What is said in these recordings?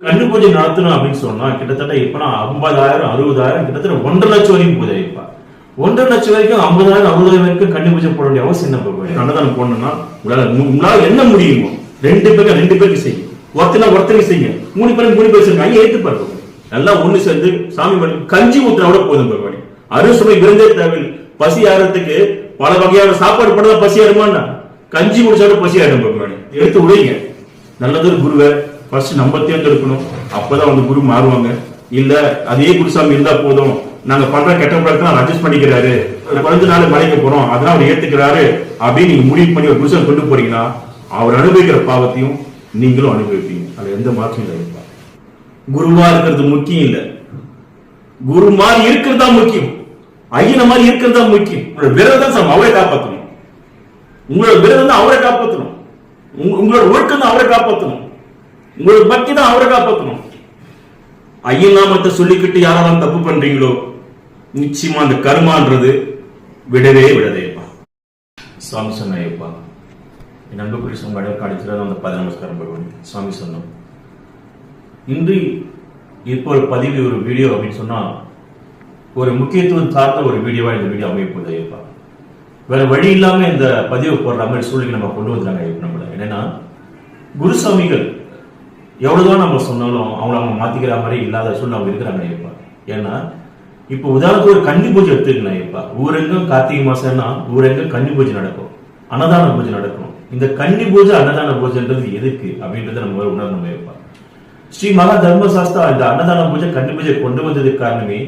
கண்ணு பூஜை நடத்தணும் அப்படின்னு சொன்னா கிட்டத்தட்ட இப்ப நான் ஐம்பதாயிரம் அறுபதாயிரம் கிட்டத்தட்ட ஒன்றரை லட்சம் வரைக்கும் பூஜை வைப்பா ஒன்றரை லட்சம் வரைக்கும் ஐம்பதாயிரம் அறுபதாயிரம் வரைக்கும் கண்ணு பூஜை போட வேண்டிய அவசியம் என்ன போய் அன்னதானம் போடணும்னா உங்களால என்ன முடியுமோ ரெண்டு பேருக்கு ரெண்டு பேருக்கு செய்யும் ஒருத்தனா ஒருத்தருக்கு செய்யும் மூணு பேருக்கு மூணு பேர் செய்யுங்க ஐயா ஏத்து பாருங்க நல்லா ஒண்ணு சேர்ந்து சாமி பண்ணி கஞ்சி ஊத்துனா கூட போதும் பகவானி அறுசுவை விருந்தே தேவையில்லை. பசி ஆறதுக்கு பல வகையான சாப்பாடு பண்ணா பசி ஆடுமான்னா? கஞ்சி முடிச்சாலும் பசி ஆயிடும் பகவானி எடுத்து உடைங்க. நல்லதொரு குருவை ஃபர்ஸ்ட் நம்ம தேர்ந்தெடுக்கணும். அப்பதான் வந்து குரு மாறுவாங்க. இல்ல அதே குருசாமி இருந்தா போதும். நாங்க பண்ற கெட்ட பழக்கம் அட்ஜஸ்ட் பண்ணிக்கிறாரு. குறைஞ்ச நாள் மலைக்கு போறோம். அதெல்லாம் அவர் ஏத்துக்கிறாரு. அப்படின்னு நீங்க முடிவு பண்ணி ஒரு குருசாமி கொண்டு போறீங்கன்னா அவர் அனுபவிக்கிற பாவத்தையும் நீங்களும் அனுபவிப்பீங்க. அதுல எந்த மாற்றம் இல்லை குருவா இருக்கிறது முக்கியம் இல்ல. குரு மாதிரி இருக்கிறது தான் முக்கியம். ஐயன மாதிரி இருக்கிறது தான் முக்கியம். உங்களோட விரதம் தான் அவரை காப்பாற்றணும் உங்களோட விரதம் தான் அவரை காப்பாற்றணும் உங்களோட ஒழுக்கம் தான் அவரை காப்பாற்றணும் உங்களோட பக்தி தான் அவரை காப்பாற்றணும் ஐயன் நாமத்தை சொல்லிக்கிட்டு யாரெல்லாம் தப்பு பண்றீங்களோ நிச்சயமா அந்த கர்மான்றது விடவே விடதேப்பா சுவாமி சொன்னாயப்பா என் அன்புக்குரிய சொன்ன அடற்காடிச்சில் அந்த பத நமஸ்காரம் பகவான். சுவாமி சொன்னோம் இன்று இப்போ ஒரு பதிவு ஒரு வீடியோ அப்படின்னு சொன்னா ஒரு முக்கியத்துவம் சார்ந்த ஒரு வீடியோவா இந்த வீடியோ அமைய போகுது ஐயப்பா. வேற வழி இல்லாம இந்த பதிவு போடுற மாதிரி சூழ்நிலை நம்ம கொண்டு வந்தாங்க ஐயப்பா நம்மள. என்னன்னா குருசாமிகள் எவ்வளோதான் நம்ம சொன்னாலும் அவங்கள அவங்க மாத்திக்கிற மாதிரி இல்லாத சூழ்நிலை அவங்க இருக்கிறாங்க ஐயப்பா ஏன்னா இப்போ உதாரணத்துக்கு ஒரு கன்னி பூஜை எடுத்துக்கலாம் ஐயப்பா ஊரெங்கும் கார்த்திகை மாசம்னா ஊரெங்கும் கன்னி பூஜை நடக்கும். அன்னதான பூஜை நடக்கும். இந்த கன்னி பூஜை அன்னதான பூஜைன்றது எதுக்கு அப்படின்றத நம்ம முதல்ல உணரணும் ஐயப்பா ஸ்ரீ மகா தர்மசாஸ்திரா இந்த அன்னதான பூஜை கன்னி பூஜை கொண்டு வந்ததுக்கு காரணமே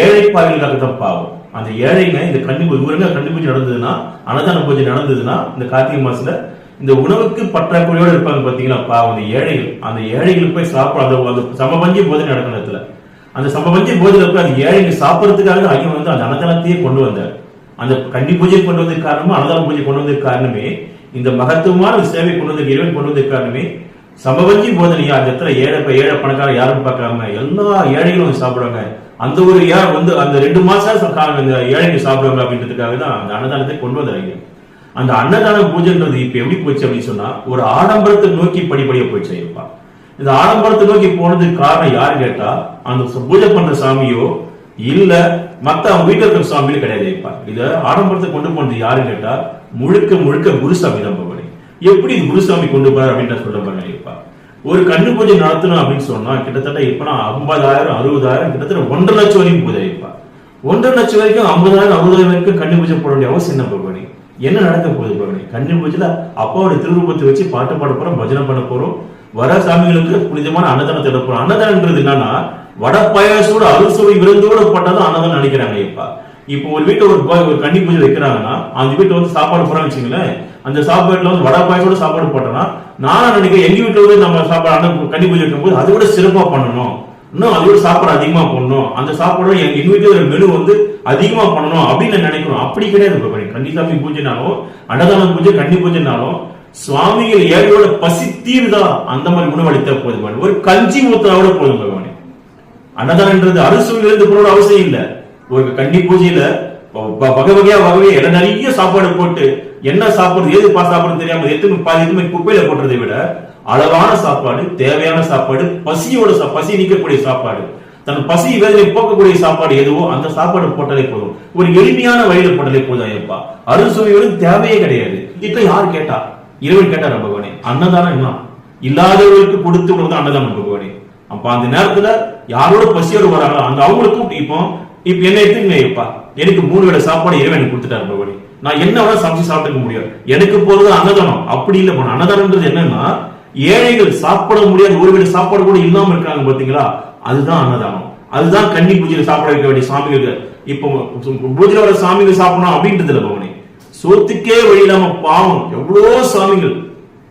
ஏழை பாவிகளுக்காக தான் பாவம். அந்த ஏழைங்க இந்த கன்னி பூஜை ஊரெங்க கன்னி பூஜை நடந்ததுன்னா அன்னதான பூஜை நடந்ததுன்னா இந்த கார்த்திகை மாசத்துல இந்த உணவுக்கு பற்றாக்குறையோடு இருப்பாங்க பார்த்தீங்களா? பாவம் அந்த ஏழைகள். அந்த ஏழைகளுக்கு போய் சாப்பிட அந்த அந்த சமபஞ்சி போதை நடக்கிற இடத்துல அந்த சமபஞ்சி போதில போய் அந்த ஏழைங்க சாப்பிட்றதுக்காக ஐயன் வந்து அந்த அன்னதானத்தையே கொண்டு வந்தார். அந்த கண்டி பூஜை கொண்டு வந்ததுக்கு காரணமும் அன்னதான பூஜை கொண்டு வந்ததுக்கு காரணமே இந்த மகத்துவமான சேவை கொண்டு வந்த இறைவன் கொண்டு வந்ததுக்கு காரணமே சமபஞ்சி போதனையா அந்த இடத்துல ஏழை ஏழை பணக்காரன் யாரும் பார்க்காம எல்லா ஏழைகளும் வந்து சாப்பிடுவாங்க. அந்த ஒரு யார் வந்து அந்த ரெண்டு மாசம் ச- இந்த ஏழைங்க சாப்பிடுவாங்க அப்படின்றதுக்காக தான் அந்த அன்னதானத்தை கொண்டு வந்தாங்க அந்த அன்னதான பூஜைன்றது இப்ப எப்படி போச்சு அப்படின்னு சொன்னா ஒரு ஆடம்பரத்தை நோக்கி படிப்படியா போயிடுச்சு ஐயப்பா. இந்த ஆடம்பரத்தை நோக்கி போனதுக்கு காரணம் யாரு கேட்டா அந்த பூஜை பண்ற சாமியோ இல்ல மத்த அவங்க வீட்டில் இருக்கிற சாமியும் கிடையாது ஐயப்பா. இத ஆடம்பரத்தை கொண்டு போனது யாரு கேட்டா முழுக்க முழுக்க குருசாமி தான் பகவானே எப்படி குருசாமி கொண்டு போறாரு அப்படின்னு சொல்ல பாருங்க ஐயப்பா. ஒரு கண்ணு பூஜை நடத்தணும் அப்படின்னு சொன்னா கிட்டத்தட்ட இப்பனா நான் ஐம்பதாயிரம் அறுபதாயிரம் கிட்டத்தட்ட ஒன்றரை லட்சம் வரைக்கும் பூஜை ஐயப்பா. ஒன்றரை லட்சம் வரைக்கும் ஐம்பதாயிரம் அறுபதாயிரம் வரைக்கும் கண்ணு பூஜை போட வேண்டிய அவசியம் என்ன பகவானி என்ன நடக்க போகுது பகவானி கண்ணு பூஜையில் அப்பாவோட திருரூபத்தை வச்சு பாட்டு பாட போறோம் பஜனை பண்ண போறோம். வர சாமிகளுக்கு புனிதமான அன்னதானம் இட அன்னதானம்ன்றது என்னன்னா வட பாயாசோட அறுசுவை விருந்தோட போட்டாதான் அன்னதானம் நினைக்கிறாங்க இப்பா இப்போ ஒரு வீட்டில் ஒரு ஒரு கன்னி பூஜை வைக்கிறாங்கன்னா அந்த வீட்டில் வந்து சாப்பாடு போறான்னு வச்சுங்களேன் அந்த சாப்பாடுல வந்து வடை பாயசோட சாப்பாடு போட்டோம்னா நானும் நினைக்கிறேன் எங்க வீட்டில் வந்து நம்ம சாப்பாடு அன்ன கன்னி பூஜை வைக்கும்போது அதை விட சிறப்பாக பண்ணணும். இன்னும் அது ஒரு சாப்பாடு அதிகமா பண்ணணும் அந்த சாப்பாடு எங்க எங்க மெனு வந்து அதிகமா பண்ணணும் அப்படின்னு நான் நினைக்கிறோம். அப்படி கிடையாது பகவானே. கன்னிசாமி பூஜைனாலும் அன்னதான பூஜை கன்னி பூஜைனாலும் சுவாமிகள் ஏழையோட பசி தீர்தா? அந்த மாதிரி உணவளித்தா போதும் ஒரு கஞ்சி ஊத்தாவோட போதும் பகவானே அன்னதானன்றது அரசு இருந்து போட அவசியம் இல்லை. ஒரு கன்னி பூஜையில வகை வகையா வகை இடம் நிறைய சாப்பாடு போட்டு என்ன சாப்பிடுறது எது பா சாப்பிடுறது தெரியாம எத்தனை பாதி எதுவுமே குப்பையில போடுறதை விட அளவான சாப்பாடு தேவையான சாப்பாடு பசியோட பசி நீக்கக்கூடிய சாப்பாடு. தன் பசி வேதனை போக்கக்கூடிய சாப்பாடு எதுவோ அந்த சாப்பாடு போட்டாலே போதும். ஒரு எளிமையான வழியில போட்டாலே போதும் ஐயப்பா. அறுசுவையோடு தேவையே கிடையாது. இப்ப யார் கேட்டா? இறைவன் கேட்டார் பகவானே அன்னதானம் என்ன? இல்லாதவர்களுக்கு கொடுத்து விடுறது அன்னதானம் பகவானே அப்ப அந்த நேரத்துல யாரோட பசியோடு வராங்களோ அந்த அவங்களுக்கும் இப்போ இப்ப என்ன எடுத்துங்க இப்பா எனக்கு மூணு வேளை சாப்பாடு இறைவன் கொடுத்துட்டா கொடுத்துட்டாரு பகவானே நான் என்ன வேணா சமைச்சு சாப்பிட்டுக்க முடியும். எனக்கு போறது அன்னதானம். அப்படி இல்லை போன அன்னதானம்ன்றது என்னன்னா ஏழைகள் சாப்பிட முடியாத ஒரு வீடு சாப்பாடு கூட இல்லாம இருக்காங்க பாத்தீங்களா? அதுதான் அன்னதானம். அதுதான் கன்னி பூஜையில சாப்பிட வைக்க வேண்டிய சாமிகளுக்கு இப்போ பூஜையில வர சாமிகள் சாப்பிடணும் அப்படின்றது இல்லை பவனி. சோத்துக்கே வழி இல்லாம பாவம். எவ்வளோ சாமிகள்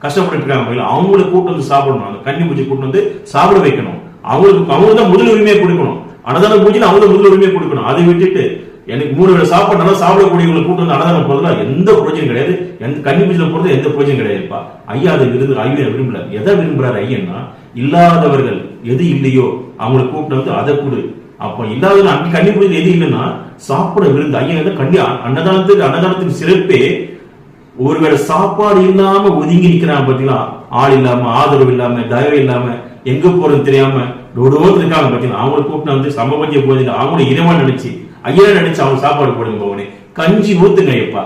கஷ்டப்பட்டு இருக்காங்க அவங்களை கூட்டு வந்து சாப்பிடணும். அந்த கன்னி பூஜை கூட்டு வந்து சாப்பிட வைக்கணும். அவங்களுக்கு அவங்க தான் முதல் உரிமையை கொடுக்கணும். அன்னதான பூஜையில அவங்க முதல் உரிமையை கொடுக்கணும். அதை விட்டுட்டு எனக்கு மூணு வேளை சாப்பாடு நல்லா சாப்பிடக்கூடியவங்களை கூட்டு வந்து அன்னதானம் போறதுல எந்த பிரயோஜனம் கிடையாது. எந்த கன்னி பூஜையில போறது எந்த பிரயோஜனம் கிடையாதுப்பா. ஐயா அதை விருது ஐயா விரும்பல. எதை விரும்புறாரு ஐயன்னா இல்லாதவர்கள் எது இல்லையோ அவங்களை கூப்பிட்டு வந்து அதை கொடு. அப்ப இல்லாத அங்க கன்னி பூஜையில் எது இல்லைன்னா சாப்பிட விருந்து ஐயன் கண்ணி கன்னி அன்னதானத்துக்கு அன்னதானத்துக்கு சிறப்பே. ஒருவேளை சாப்பாடு இல்லாம ஒதுங்கி நிக்கிறாங்க பாத்தீங்களா? ஆள் இல்லாம ஆதரவு இல்லாம தயவு இல்லாம எங்க போறது தெரியாம ரோடோடு இருக்காங்க பாத்தீங்களா? அவங்களை கூப்பிட்டு வந்து சமபஞ்ச போதில் அவங்கள இனமா நினைச்சு ஐயா நினைச்சு அவங்க சாப்பாடு போடுங்க பவனே. கஞ்சி ஊத்துங்க ஐயப்பா.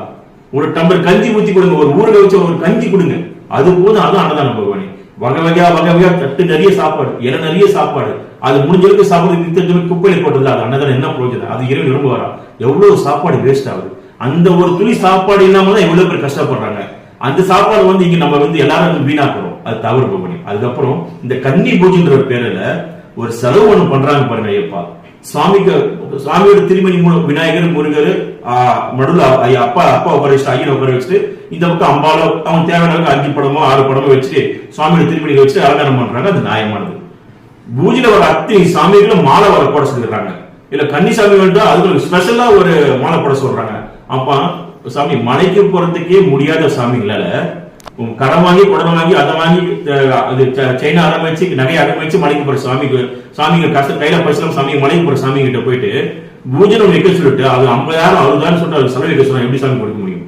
ஒரு டம்பர் கஞ்சி ஊத்தி கொடுங்க ஒரு ஊரில் வச்சு ஒரு கஞ்சி கொடுங்க. அது போதும் அதுவும் அன்னதானம் பகவானே. வகை வகையா வகை வகையா தட்டு நிறைய சாப்பாடு இலை நிறைய சாப்பாடு. அது முடிஞ்ச அளவுக்கு சாப்பாடு குப்பையில போட்டது அது அன்னதானம் என்ன புரோஜனம்? அது இரவு விரும்புவாரா? எவ்வளவு சாப்பாடு வேஸ்ட் ஆகுது அந்த ஒரு துளி சாப்பாடு இல்லாம தான் எவ்வளவு பேர் கஷ்டப்படுறாங்க. அந்த சாப்பாடு வந்து இங்க நம்ம வந்து எல்லாரும் வந்து வீணாக்குறோம். அது தவறு பகவானே. அதுக்கப்புறம் இந்த கன்னி பூஜைன்ற ஒரு பேர்ல ஒரு செலவு ஒண்ணு பண்றாங்க பாருங்க ஐயப்பா. சுவாமிக்கு சுவாமியோட திருமணி மூலம் விநாயகர் முருகர் நடுவில் அப்பா அப்பா உட்கார வச்சுட்டு ஐயனை உட்கார வச்சுட்டு இந்த பக்கம் அம்பாலோ அவன் தேவையான அளவுக்கு அஞ்சு படமோ ஆறு படமோ வச்சுட்டு சுவாமியோட திருமணி வச்சுட்டு அலங்காரம் பண்றாங்க அது நியாயமானது பூஜையில வர அத்தனை சாமிகளும் மாலை வர போட சொல்லிடுறாங்க இல்ல கன்னிசாமி வந்து அதுக்கு ஸ்பெஷலா ஒரு மாலை போட சொல்றாங்க அப்பா சாமி மலைக்கு போறதுக்கே முடியாத சாமிகளால கடன் வாங்கி குடம் வாங்கி அதை வாங்கி அது ச- செயினை அடம் வச்சு வச்சு மலைக்கு போற சாமிக்கு சாமிங்க கஷ்ட கையில பரிசுலாம் சாமி மலைக்கு போற சாமி கிட்ட போயிட்டு பூஜனம் வைக்க சொல்லிட்டு அது ஐம்பதாயிரம் அறுபதாயிரம் சொல்லிட்டு அது செலவு வைக்க சொன்னா எப்படி சாமி கொடுக்க முடியும்?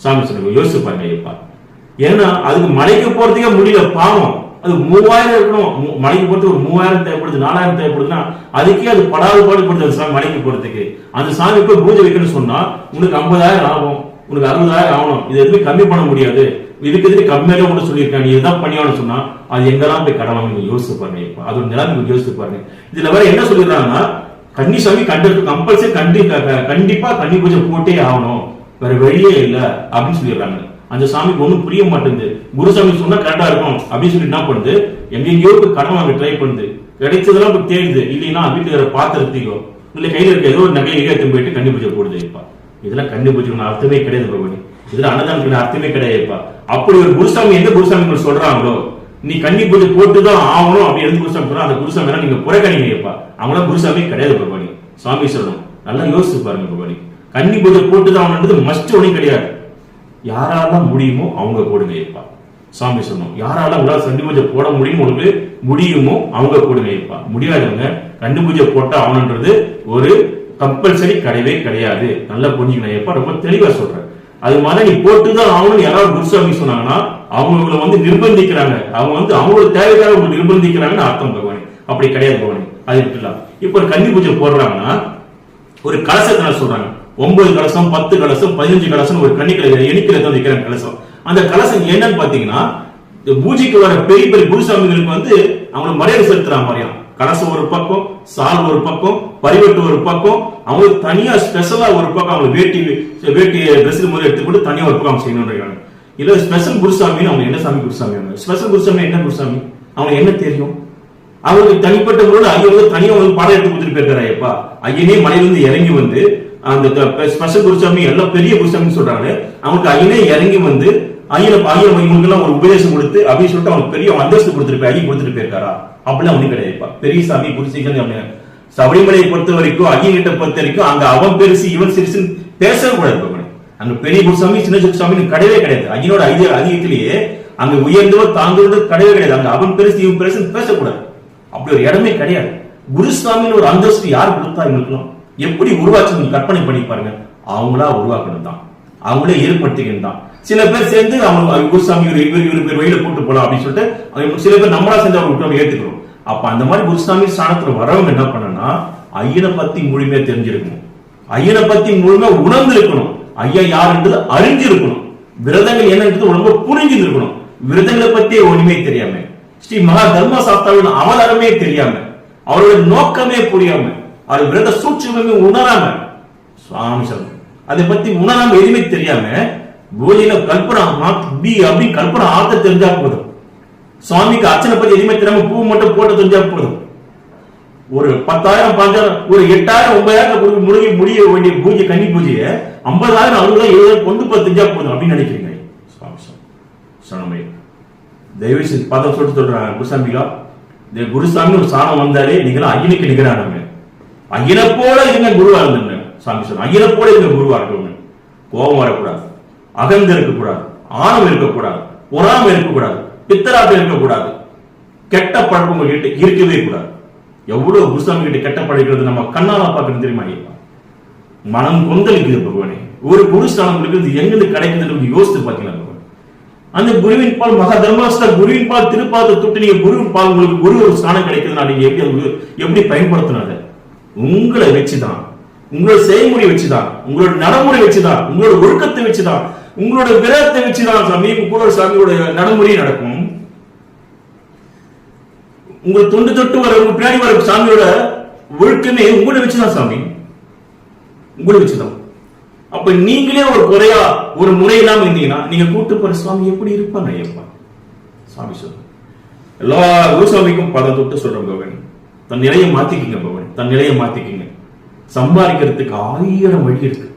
சாமி சொல்லுங்க யோசிச்சு பாருங்க ஐயப்பா. ஏன்னா அதுக்கு மலைக்கு போறதுக்கே முடியல பாவம். அது மூவாயிரம் இருக்கணும். மலைக்கு போறது ஒரு மூவாயிரம் தேவைப்படுது நாலாயிரம் தேவைப்படுதுன்னா அதுக்கே அது படாது பாடுபடுது அந்த சாமி மலைக்கு போறதுக்கு. அந்த சாமி போய் பூஜை வைக்கணும்னு சொன்னா உனக்கு ஐம்பதாயிரம் ஆகும் உனக்கு அறுபதாயிரம் ஆகணும். இது எதுவுமே கம்மி பண்ண முடியாது. இதுக்கு எதுக்கு கம்மியாக ஒன்று சொல்லியிருக்காங்க. நீ இதுதான் பண்ணியோன்னு சொன்னா அது எங்கெல்லாம் போய் கடலாம் நீங்க யோசிச்சு பாருங்க. இப்ப அதோட நிலைமை யோசிச்சு பாருங்க. இதுல வேற என்ன சொல்லிடுறாங்கன்னா கன்னிசாமி கண்டு கம்பல்சரி கண்டி கண்டிப்பா கன்னி பூஜை போட்டே ஆகணும். வேற வழியே இல்ல அப்படின்னு சொல்லிடுறாங்க. அந்த சாமிக்கு ஒன்றும் புரிய மாட்டேங்குது. குருசாமி சொன்னா கரெக்டா இருக்கும் அப்படின்னு சொல்லி என்ன பண்ணுது? எங்கெங்கயோ போய் கடன் வாங்க ட்ரை பண்ணுது. கிடைச்சதெல்லாம் போய் தேடுது. இல்லைன்னா வீட்டுக்கார இருக்கிற பாத்திரத்தையோ இல்ல கையில இருக்க ஏதோ ஒரு நகையை எடுத்து போயிட்டு கன்னி பூஜை போடுது இப்ப. இதெல்லாம் கன்னி பூஜைக்கு அர்த்தமே கிடையாது பகவானி இதுல அன்னதானத்துக்கு அர்த்தமே கிடையாதுப்பா. அப்படி ஒரு குருசாமி எந்த குருசாமி சொல்றாங்களோ நீ கன்னி பூஜை போட்டுதான் ஆகணும் அப்படி எந்த குருசாமி சொல்றா அந்த குருசாமி நீங்க புறக்கணிங்கப்பா அவங்களாம் குருசாமி கிடையாது பகவானி. சுவாமி சொல்லணும் நல்லா யோசிச்சு பாருங்க பகவானி. கன்னி பூஜை போட்டுதான் ஆகணுன்றது மஸ்ட் ஒன்றும் கிடையாது. யாரால முடியுமோ அவங்க போடுங்க ஐயப்பா சாமி சொன்னோம் யாரால உங்களால் கண்டு பூஜை போட முடியும் உங்களுக்கு முடியுமோ அவங்க போடுங்க ஐயப்பா முடியாதவங்க கண்டு பூஜை போட்டா ஆகணுன்றது ஒரு கம்பல்சரி கிடையவே கிடையாது. நல்லா புரிஞ்சுக்கணும் ஐயப்பா. ரொம்ப தெளிவா சொல்றேன். அது மாதிரி நீ போட்டுதான் ஆகணும்னு யாராவது குருசாமி சொன்னாங்கன்னா அவங்க வந்து நிர்பந்திக்கிறாங்க. அவங்க வந்து அவங்களோட தேவைக்காக உங்களை நிர்பந்திக்கிறாங்கன்னு அர்த்தம் பகவானி. அப்படி கிடையாது பகவானி. அது விட்டுலாம் இப்போ ஒரு கன்னி பூஜை போடுறாங்கன்னா ஒரு கலசத்தை சொல்றாங்க? ஒன்பது கலசம் பத்து கலசம் பதினஞ்சு கலசம் ஒரு கன்னி எண்ணிக்கையில தான் வைக்கிற கலசம். அந்த கலசம் என்னன்னு பாத்தீங்கன்னா இந்த பூஜைக்கு வர பெரிய பெரிய குருசாமிகளுக்கு வந்து அவங்களை மரியாதை செலுத்துற மாதிரியா கலசம் ஒரு பக்கம் சால் ஒரு பக்கம் பரிவெட்டு ஒரு பக்கம் அவங்களுக்கு தனியா ஸ்பெஷலா ஒரு பக்கம் அவங்க வேட்டி வேட்டி ட்ரெஸ் முறை எடுத்துக்கொண்டு தனியா ஒரு பக்கம் அவங்க செய்யணும்ன்றாங்க. இல்ல ஸ்பெஷல் குருசாமின்னு அவங்க என்ன சாமி குருசாமி ஸ்பெஷல் குருசாமி என்ன குருசாமி? அவங்க என்ன தெரியும்? அவருக்கு தனிப்பட்ட முறையில் ஐயன் வந்து தனியா வந்து பாடம் எடுத்து கொடுத்துட்டு போயிருக்காரு ஐயப்பா ஐயனே மலையிலிருந்து இறங்கி வந்து அந்த ஸ்பெஷல் குருசாமி எல்லாம் பெரிய குருசாமின்னு சொல்றாங்க அவங்களுக்கு ஐயனே இறங்கி வந்து ஐயனை ஐயன் இவங்களுக்கெல்லாம் ஒரு உபதேசம் கொடுத்து அப்படின்னு சொல்லிட்டு அவனுக்கு பெரிய அந்தஸ்து கொடுத்துட்டு போய் ஐயன் கொடுத்துட்டு போயிருக்காரா? அப்படிலாம் ஒண்ணும் கிடையாதுப்பா பெரிய சாமி குருசிகள் அவனு சபரிமலையை பொறுத்த வரைக்கும் ஐயன் கிட்ட பொறுத்த வரைக்கும் அங்க அவன் பெருசு இவன் சிறுசுன்னு பேசவே கூடாது பகவானே. அங்க பெரிய குருசாமி சின்ன குருசாமின்னு கிடையவே கிடையாது. ஐயனோட ஐயர் அதிகத்திலேயே அங்க உயர்ந்தவர் தாங்களோட கிடையவே கிடையாது. அங்க அவன் பெருசு இவன் பெருசுன்னு பேசக்கூடாது. அப்படி ஒரு இடமே கிடையாது. குருசாமின்னு ஒரு அந்தஸ்து யார் கொடுத்தா இவங்களுக்குலாம் எப்படி உருவாச்சு கற்பனை பண்ணி பாருங்க. அவங்களா உருவாக்கணும் தான் அவங்களே ஏற்படுத்திக்கணும் தான் சில பேர் சேர்ந்து அவங்க குருசாமி இவர் இவர் இவர் பேர் வழியில கூட்டு போலாம் அப்படின்னு சொல்லிட்டு அவங்க சில பேர் நம்மளா சேர்ந்து அவங்க விட்டு ஏத்துக்கிறோம். அப்ப அந்த மாதிரி குருசாமி ஸ்தானத்துல வரவங்க என்ன பண்ணனா ஐயனை பத்தி முழுமையா தெரிஞ்சிருக்கணும். ஐயனை பத்தி முழுமையா உணர்ந்து இருக்கணும் ஐயா யாருன்றது அறிஞ்சிருக்கணும். விரதங்கள் என்னன்றது ரொம்ப புரிஞ்சிருக்கணும். விரதங்களை பத்தி ஒண்ணுமே தெரியாம. ஸ்ரீ மகா தர்ம சாஸ்திராவின் அவதாரமே தெரியாம அவருடைய நோக்கமே புரியாம அவர் விரத சூட்சமே உணராம சுவாமி அதை பத்தி உணராம எதுவுமே தெரியாம பூஜையில கல்பனா மாத்- பி அப்படி கல்பனா ஆத்த தெரிஞ்சா போதும் சுவாமிக்கு அர்ச்சனை பத்தி எதுவுமே தெரியாம பூ மட்டும் போட்டு தெரிஞ்சா போதும் ஒரு பத்தாயிரம் பஞ்சாயிரம் ஒரு எட்டாயிரம் ஒன்பதாயிரம் கொடுக்க முழுகி முடிய வேண்டிய பூஜை கன்னி பூஜையை ஐம்பதாயிரம் அறுபதாயிரம் எழுபதாயிரம் கொண்டு போய் தெரிஞ்சா போதும் அப்படின்னு நினைக்கிறீங்க சுவாமி தயவு செய்து பதம் சொல்லிட்டு சொல்றாங்க குருசாமிகா இந்த குருசாமி ஒரு சாணம் வந்தாலே நீங்களும் ஐயனுக்கு நிகரானவங்க. ஐயனை போல இருங்க குருவா இருந்துங்க சாமி சொன்ன ஐயனை போல இருங்க குருவா இருக்கவங்க கோபம் வரக்கூடாது. அகந்து இருக்கக்கூடாது ஆணவம் இருக்கக்கூடாது பொறாம இருக்கக்கூடாது பித்தராட்டம் இருக்கக்கூடாது. கெட்ட பழக்கம் உங்ககிட்ட இருக்கவே கூடாது. எவ்வளவு புருஷன் கிட்ட கெட்ட பழக்கிறது நம்ம கண்ணால பார்க்கறது தெரியுமா மனம் கொந்தளிக்குது பகவானே. ஒரு புருஷன் இருக்கிறது எங்கிருந்து கிடைக்குதுன்னு யோசித்து பார்த்தீங்களா அந்த குருவின் பால் மகா தர்மஸ்தா குருவின் பால் திருப்பாத தொட்டு நீங்க குருவின் பால் உங்களுக்கு குரு ஒரு ஸ்தானம் கிடைக்குதுன்னா நீங்க எப்படி எப்படி பயன்படுத்தினாரு உங்களை வச்சுதான். உங்களோட செயல்முறை வச்சுதான். உங்களோட நடைமுறை வச்சுதான். உங்களோட ஒழுக்கத்தை வச்சுதான். உங்களோட விரதத்தை வச்சுதான் சாமி கூட சாமியோட நடைமுறை நடக்கும். உங்க தொண்டு தொட்டு வர உங்க பின்னாடி வர சாமியோட ஒழுக்கமே உங்களை வச்சுதான் சாமி. உங்களை வச்சுதான் அப்ப நீங்களே ஒரு குறையா ஒரு முறை இல்லாம இருந்தீங்கன்னா நீங்க கூட்டு போற சுவாமி எப்படி இருப்பாங்க ஐயப்பா? சாமி சொல்ற எல்லா குருசாமிக்கும் பதம் தொட்டு சொல்ற பவன் தன் நிலையை மாத்திக்கிங்க பவன் தன் நிலையை மாத்திக்கிங்க. சம்பாதிக்கிறதுக்கு ஆயிரம் வழி இருக்கு.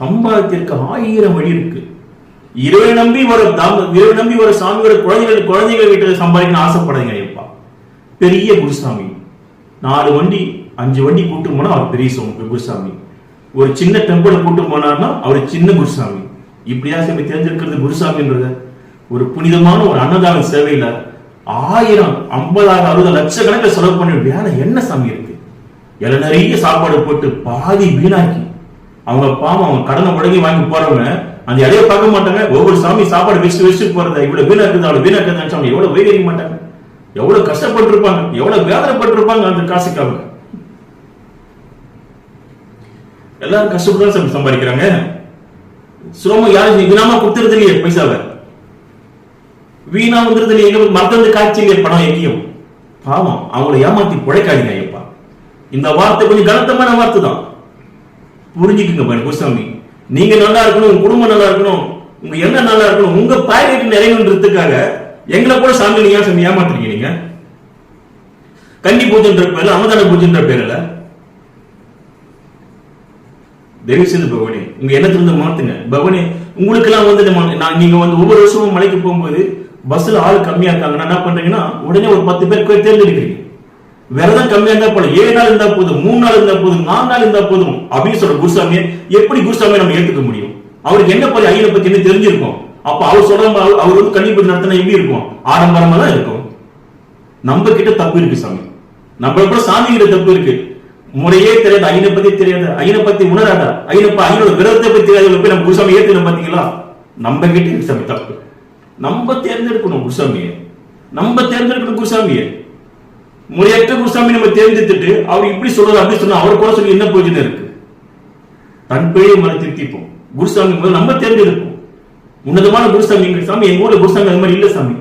சம்பாதத்திற்கு ஆயிரம் வழி இருக்கு. இறைவை நம்பி வர தாம இறைவை நம்பி வர சாமியோட குழந்தைகள் குழந்தைகள் வீட்டில் சம்பாதிக்கணும்னு ஆசைப்படாதீங்க ஐயப்பா. பெரிய குருசாமி. நாலு வண்டி அஞ்சு வண்டி கூட்டு போனா அவர் பெரிய சுவாமி குருசாமி. ஒரு சின்ன டெம்பிள் கூட்டு போனார்னா அவர் சின்ன குருசாமி. இப்படியா சாமி தெரிஞ்சிருக்கிறது குருசாமின்றத ஒரு புனிதமான ஒரு அன்னதான சேவையில ஆயிரம் ஐம்பதாயிரம் அறுபது லட்சக்கணக்கில் செலவு பண்ண வேலை என்ன சாமி இருக்கு? இலை நிறைய சாப்பாடு போட்டு பாதி வீணாக்கி. அவங்க பாவம் அவங்க கடனை முடங்கி வாங்கி போறவங்க அந்த இடையை பார்க்க மாட்டாங்க. ஒவ்வொரு சாமி சாப்பாடு வச்சு வச்சு போறத இவ்வளவு வீணாக்குது அவ்வளவு வீணா நினைச்சு அவங்க எவ்வளவு வைகரிக்க மாட்டாங்க? எவ்வளவு கஷ்டப்பட்டிருப்பாங்க? எவ்வளவு வேதனைப்பட்டிருப்பாங்க அந்த காசுக்காக எல்லாரும் கஷ்டப்பட்டு தான் சம்பாதிக்கிறாங்க. சிரமம் யாரும் வீணாம கொடுத்துறது இல்லையே பைசாவை. வீணா வந்துருது இல்லையே எங்க மறந்து காட்சி இல்லையே பணம் எங்கேயும். பாவம் அவங்கள ஏமாத்தி பிழைக்காதீங்க ஐயப்பா. இந்த வார்த்தை கொஞ்சம் கனத்தமான வார்த்தை தான் புரிஞ்சுக்குங்க பாரு குருசாமி நீங்க நல்லா இருக்கணும் உங்க குடும்பம் நல்லா இருக்கணும் உங்க எண்ணம் நல்லா இருக்கணும் உங்க பாக்கெட் நிறைவுன்றதுக்காக எங்களை கூட சாமி நீங்க சாமி ஏமாத்துறீங்க நீங்க? கன்னி பூஜைன்ற பேர்ல அமதான பூஜைன்ற பேர்ல. தயவு செய்து பவனி உங்க எண்ணத்திலிருந்து மாத்துங்க. பவனி உங்களுக்கு எல்லாம் வந்து நான் நீங்க வந்து ஒவ்வொரு வருஷமும் மலைக்கு போகும்போது பஸ்ல ஆள் கம்மியா இருக்காங்கன்னா என்ன பண்றீங்கன்னா உடனே ஒரு பத்து பேர் போய் தேர்ந்தெடுக்கிறீங்க. விரதம் கம்மியா இருந்தா போதும். ஏழு நாள் இருந்தா போதும். மூணு நாள் இருந்தா போதும். நாலு நாள் இருந்தா போதும். அப்படின்னு சொல்ற குருசாமியை எப்படி குருசாமியை நம்ம ஏத்துக்க முடியும்? அவருக்கு என்ன பத்தி ஐயனை பத்தி என்ன தெரிஞ்சிருக்கும்? அப்ப அவர் சொல்ற அவர் வந்து கண்டிப்பா நடத்தினா எப்படி இருக்கும்? ஆடம்பரமா தான் இருக்கும். நம்ம கிட்ட தப்பு இருக்கு சாமி. நம்ம கூட சாமி கிட்ட தப்பு இருக்கு. முறையே தெரியாது ஐயனை பத்தி தெரியாது ஐயனை பத்தி உணராதா ஐயனப்ப ஐயனோட விரதத்தை பத்தி தெரியாது போய் நம்ம குருசாமி ஏத்துக்கணும் பாத்தீங்களா? நம்ம கிட்ட இருக்கு சாமி தப்பு. நம்ம தேர்ந்தெடுக்கணும் குருசாமியை. நம்ம தேர்ந்தெடுக்கணும் குருசாமியை. முறையற்ற குருசாமி நம்ம தேர்ந்தெடுத்துட்டு அவர் இப்படி சொல்றாரு அப்படி சொன்னா அவர் கூட சொல்லி என்ன பிரயோஜனம் இருக்கு? தன் பிழையை மன திருத்திப்போம். குருசாமி முதல்ல நம்ம தேர்ந்தெடுப்போம். உன்னதமான குருசாமி எங்க சாமி எங்க ஊர்ல குருசாமி அது மாதிரி இல்ல சாமி.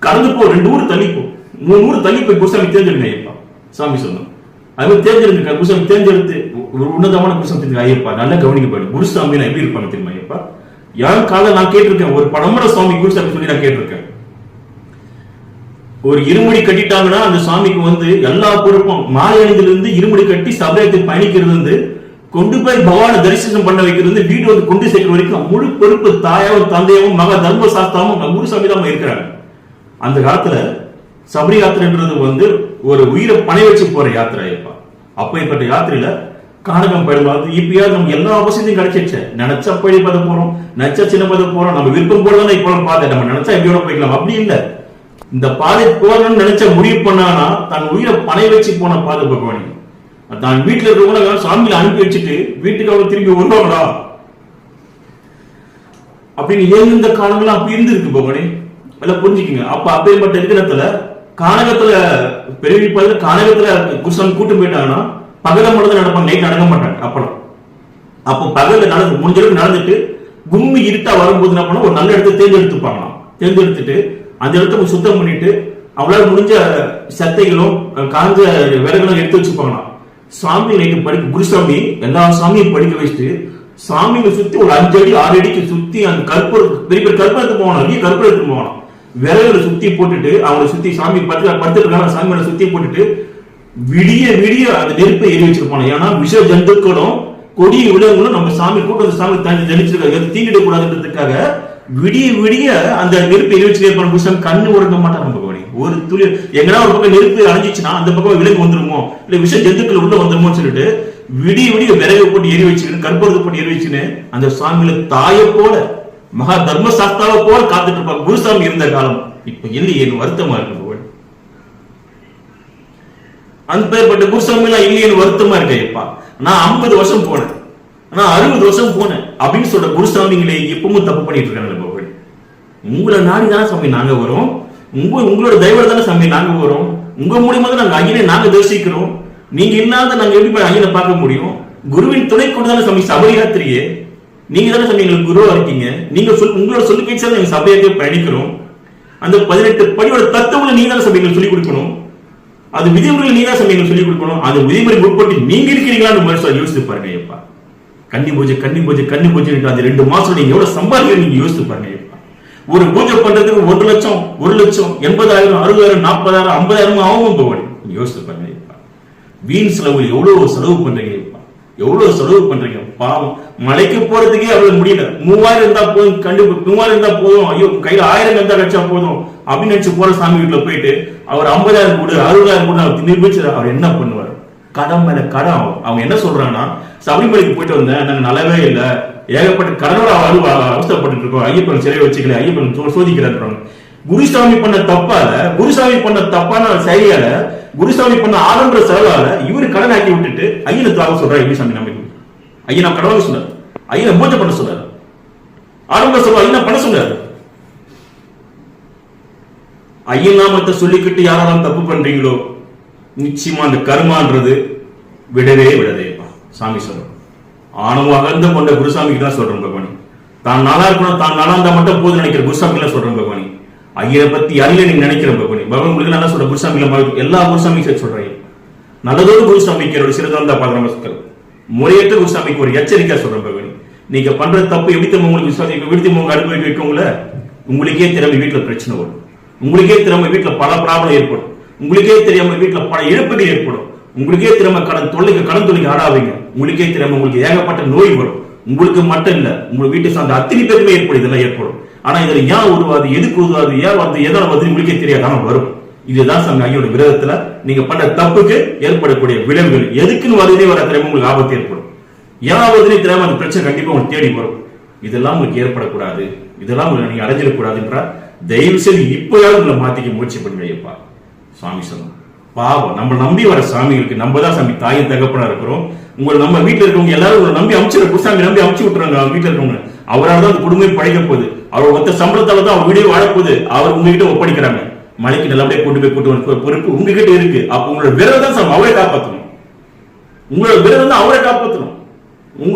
கலந்துப்போம் போ ரெண்டு ஊர் தள்ளிப்போம் மூணு ஊர் தள்ளி போய் குருசாமி தேர்ந்தெடுங்க ஐயப்பா சாமி சொன்னோம் அது மாதிரி தேர்ந்தெடுங்க குருசாமி தேர்ந்தெடுத்து ஒரு உன்னதமான குருசாமி தேர்ந்தெடுங்க ஐயப்பா. நல்லா கவனிக்கப்பாடு குருசாமி நான் எப்படி இருப்பாங்க தெரியுமா ஐயப்பா? யாரும் காலை நான் கேட்டிருக்கேன் ஒரு படமர சுவாமி குருசாமி சொல்லி நான் கேட்டிருக்கேன். ஒரு இருமுடி கட்டிட்டாங்கன்னா அந்த சாமிக்கு வந்து எல்லா பொறுப்பும். மாலை அணிந்திலிருந்து இருமுடி கட்டி சபையத்தில் பயணிக்கிறது வந்து கொண்டு போய் பகவான தரிசனம் பண்ண வைக்கிறது வந்து வீடு வந்து கொண்டு சேர்க்கிற வரைக்கும் முழு பொறுப்பு தாயாவும் தந்தையாவும் மக தர்ம சாஸ்தாவும் குருசாமி தான் இருக்கிறாங்க. அந்த காலத்துல சபரி யாத்திரைன்றது வந்து ஒரு உயிரை பணி வச்சு போற யாத்திரை ஐயப்பா அப்பேற்பட்ட யாத்திரையில கானகம் பயிலாது இப்பயாவது நம்ம எல்லா அவசியத்தையும் கிடைச்சிச்சு நினைச்சா பழி பத போறோம் நினைச்சா சின்ன பத போறோம் நம்ம விருப்பம் போல தான் இப்போ பார்த்தேன் நம்ம நினைச்சா எப்படியோட போய்க்கலாம். அப்படி இல்லை. இந்த பாதை போகணும்னு நினைச்ச முடிவு பண்ணானா தன் உயிரை பனை வச்சு போன பாதை பகவானி. தான் வீட்டுல இருக்கிறவங்க சாமியில அனுப்பி வச்சுட்டு வீட்டுக்கு அவங்க திரும்பி வருவாங்களா அப்படின்னு ஏன் இந்த காலங்களும் அப்படி இருந்திருக்கு பகவானே. எல்லாம் புரிஞ்சுக்கங்க. அப்ப அப்பேற்பட்ட இருக்கிறத்துல கானகத்துல பெரிய பதில கானகத்துல குருசாமி கூட்டு போயிட்டாங்கன்னா பகல மட்டும் நடப்பாங்க நைட் நடக்க மாட்டாங்க அப்பெல்லாம். அப்போ பகல நடந்து முடிஞ்ச அளவுக்கு நடந்துட்டு கும்மி இருட்டா வரும்போது என்ன பண்ணா ஒரு நல்ல இடத்த தேர்ந்தெடுத்துப்பாங்களாம். தேர்ந்தெடுத்துட்டு அந்த இடத்த சுத்தம் பண்ணிட்டு அவளால முடிஞ்ச சத்தைகளும் காஞ்ச விறகுகளும் எடுத்து வச்சுப்பாங்களாம் சாமி நைட்டு படிக்க குருசாமி எல்லா சாமியும் படிக்க வச்சுட்டு சாமியை சுத்தி ஒரு அஞ்சு அடி ஆறு அடிக்கு சுத்தி அந்த கற்பூர பெரிய பெரிய கற்பூரம் எடுத்து போகணும் நிறைய கற்பூரம் எடுத்து போகணும். விறகுல சுத்தி போட்டுட்டு அவங்களை சுத்தி சாமி படுத்து படுத்துட்டு இருக்காங்க சாமியோட சுத்தி போட்டுட்டு விடிய விடிய அந்த நெருப்பை எரி வச்சிருப்பாங்க ஏன்னா விஷ ஜந்துக்களும் கொடிய விலங்குகளும் நம்ம சாமி கூட்டம் சாமி தண்ணி தெளிச்சிருக்காங்க தீண்டிட கூடாதுன்றதுக்காக விடிய விடிய அந்த நெருப்பு எரி வச்சு புருஷன் குருசாமி கண்ணு உறங்க மாட்டான் நம்ம பகவானி ஒரு துளி எங்கன்னா ஒரு பக்கம் நெருப்பு அணைஞ்சிச்சுன்னா அந்த பக்கம் விலங்கு வந்துருமோ? இல்ல விஷ ஜந்துக்கள் உள்ள வந்துருமோன்னு சொல்லிட்டு விடிய விடிய விறகு போட்டு எரி வச்சுக்கணும் கற்பூரத்தை போட்டு எரி வச்சுன்னு அந்த சுவாமியில தாயை போல மகா தர்ம சாஸ்தாவை போல காத்துட்டு இருப்பாங்க. குருசாமி இருந்த காலம். இப்ப இல்லையே வருத்தமா இருக்கு பகவான் அந்த பேர்பட்ட குருசாமி எல்லாம் இல்லையேன்னு வருத்தமா இருக்கேன் நான் ஐம்பது வருஷம் போனேன். நான் அறுபது வருஷம் போனேன். அப்படின்னு சொல்ற குருசாமிங்களே எப்பவும் தப்பு பண்ணிட்டு இருக்காங்க பகவான் உங்களை நாடி தானே சாமி நாங்க வரோம். உங்க உங்களோட தயவுல தானே சாமி நாங்க வரோம். உங்க மூலியமா தான் நாங்க ஐயனை நாங்க தரிசிக்கிறோம். நீங்க இல்லாத நாங்க எப்படி போய் ஐயனை பார்க்க முடியும்? குருவின் துணை கொண்டு தானே சாமி சபரியாத்திரியே நீங்க தானே சாமி எங்களுக்கு குருவா இருக்கீங்க. நீங்க சொல் உங்களோட சொல்லி பேச்சு நாங்க எங்க சபையாத்திரி பயணிக்கிறோம் அந்த பதினெட்டு படியோட தத்துவங்களை நீங்க தானே சாமி எங்களுக்கு சொல்லிக் கொடுக்கணும். அது விதிமுறைகள் நீங்க தான் சாமி எங்களுக்கு சொல்லிக் கொடுக்கணும். அந்த விதிமுறை உட்பட்டு நீங்க இருக்கிறீங்களான்னு மனுஷன் யோசித்து பாருங்க ஐயப்பா. கன்னி பூஜை கன்னி பூஜை கன்னி பூஜை அந்த ரெண்டு மாசம் நீங்க எவ்வளவு சம்பாதிக்கிறீங்க நீங்க யோசித்து பாருங்க ஒரு பூஜை பண்றதுக்கு ஒரு லட்சம் ஒரு லட்சம் எண்பதாயிரம் அறுபதாயிரம் நாற்பதாயிரம் ஐம்பதாயிரம் ஆகும் போவாடி நீங்க யோசித்து பாருங்க வீண் செலவு எவ்வளவு செலவு பண்றீங்க எவ்வளவு செலவு பண்றீங்க? பாவம். மலைக்கு போறதுக்கே அவ்வளவு முடியல. மூவாயிரம் இருந்தா போதும் கண்டிப்பா மூவாயிரம் இருந்தா போதும். ஐயோ கையில ஆயிரம் இருந்தா கிடைச்சா போதும் அப்படின்னு நினைச்சு போற சாமி வீட்டுல போயிட்டு அவர் ஐம்பதாயிரம் கூட அறுபதாயிரம் கூட அவர் நிரூபிச்சு அவர் என்ன பண்ணுவார்? கடன் மேல கடன் ஆகும். அவங்க என்ன சொல்றாங்கன்னா சபரிமலைக்கு போயிட்டு வந்தேன். நாங்க நல்லாவே இல்லை. ஏகப்பட்ட கடனோட அழு அவஸ்தப்பட்டு இருக்கோம். ஐயப்பன் சிலையை வச்சுக்கல. ஐயப்பன் சோதிக்கிறாங்க குருசாமி பண்ண தப்பால குருசாமி பண்ண தப்பான செயலியால குருசாமி பண்ண ஆடம்பர செலவால இவரு கடன் ஆக்கி விட்டுட்டு ஐயனை தாக்க சொல்றாரு எப்படி சாமி நம்ம ஐயன் நான் கடவுள் சொன்னார். ஐயனை பூஜை பண்ண சொன்னார். ஆடம்பர செலவு ஐயனை பண்ண சொன்னார். ஐயன் நாமத்தை சொல்லிக்கிட்டு யாரெல்லாம் தப்பு பண்றீங்களோ நிச்சயமா அந்த கர்மான்றது விடவே விடதேப்பா சாமி சொல்றோம். ஆணவம் அகர்ந்து கொண்ட குருசாமிக்கு தான் சொல்றோம் பகவானி. தான் நல்லா இருக்கணும் தான் நல்லா இருந்தா மட்டும் போது நினைக்கிற குருசாமி எல்லாம் சொல்றேன் பகவானி. ஐயரை பத்தி அறிய நீங்க நினைக்கிற பகவானி. பகவான் உங்களுக்கு நல்லா சொல்ற குருசாமியில எல்லா குருசாமியும் சேர்த்து சொல்றேன். நல்லதொரு குருசாமிக்கு ஒரு சிறந்த பாத முறையற்ற குருசாமிக்கு ஒரு எச்சரிக்கை சொல்றேன் பகவானி. நீங்க பண்ற தப்பு எப்படி திரும்ப உங்களுக்கு விசுவாசி விடுதி உங்க அனுபவிக்க வைக்கவங்கள உங்களுக்கே திறமை வீட்டுல பிரச்சனை வரும். உங்களுக்கே திறமை வீட்டுல பல ப்ராப்ளம் ஏற்படும். உங்களுக்கே தெரியாம வீட்டுல பல இழப்புகள் ஏற்படும். உங்களுக்கே திறமை கடன் தொல்லைக்கு கடன் தொல்லைக்கு ஆடாவீங்க உங்களுக்கே தெரியாம உங்களுக்கு ஏகப்பட்ட நோய் வரும். உங்களுக்கு மட்டும் இல்ல உங்க வீட்டை சார்ந்த அத்தனை பேருமே ஏற்படும் இதெல்லாம் ஏற்படும். ஆனா இதுல ஏன் உருவாது எதுக்கு உருவாது ஏன் வந்து எதனால வந்து உங்களுக்கே தெரியாது ஆனா வரும். இதுதான் சங்க ஐயோட விரதத்துல நீங்க பண்ண தப்புக்கு ஏற்படக்கூடிய விளைவுகள். எதுக்குன்னு வருதே வர திறமை உங்களுக்கு ஆபத்து ஏற்படும். ஏன் வருதுனே திறமை அந்த பிரச்சனை கண்டிப்பா உங்களுக்கு தேடி வரும். இதெல்லாம் உங்களுக்கு ஏற்படக்கூடாது. இதெல்லாம் உங்களுக்கு நீங்க அடைஞ்சிடக்கூடாதுன்ற. தயவு செய்து இப்பயாவது உங்களை மாத்திக்க முயற்சி பண்ணுங்க ஐயப்பா. சாமி சொல்லும் பாவம் நம்ம நம்பி வர சாமிகளுக்கு நம்ம தான் சாமி தாயும் தகப்பனா இருக்கிறோம். உங்களை நம்ம வீட்டில் இருக்கவங்க எல்லாரும் உங்களை நம்பி அமுச்சு குருசாமி நம்பி அமுச்சு விட்டுறாங்க அவங்க வீட்டில் இருக்கவங்க அவரால் தான் அந்த குடும்பம் படைக்க போகுது. அவர் ஒத்த சம்பளத்தால தான் அவர் வீடியோ வாழப்போகுது அவர் உங்ககிட்ட ஒப்படைக்கிறாங்க. மலைக்கு நல்லபடியாக கொண்டு போய் கூட்டு வந்து பொறுப்பு உங்ககிட்ட இருக்கு. அப்ப உங்களோட விரதம் தான் சாமி அவரை காப்பாற்றணும் உங்களோட விரதம் தான் அவரை காப்பாற்றணும்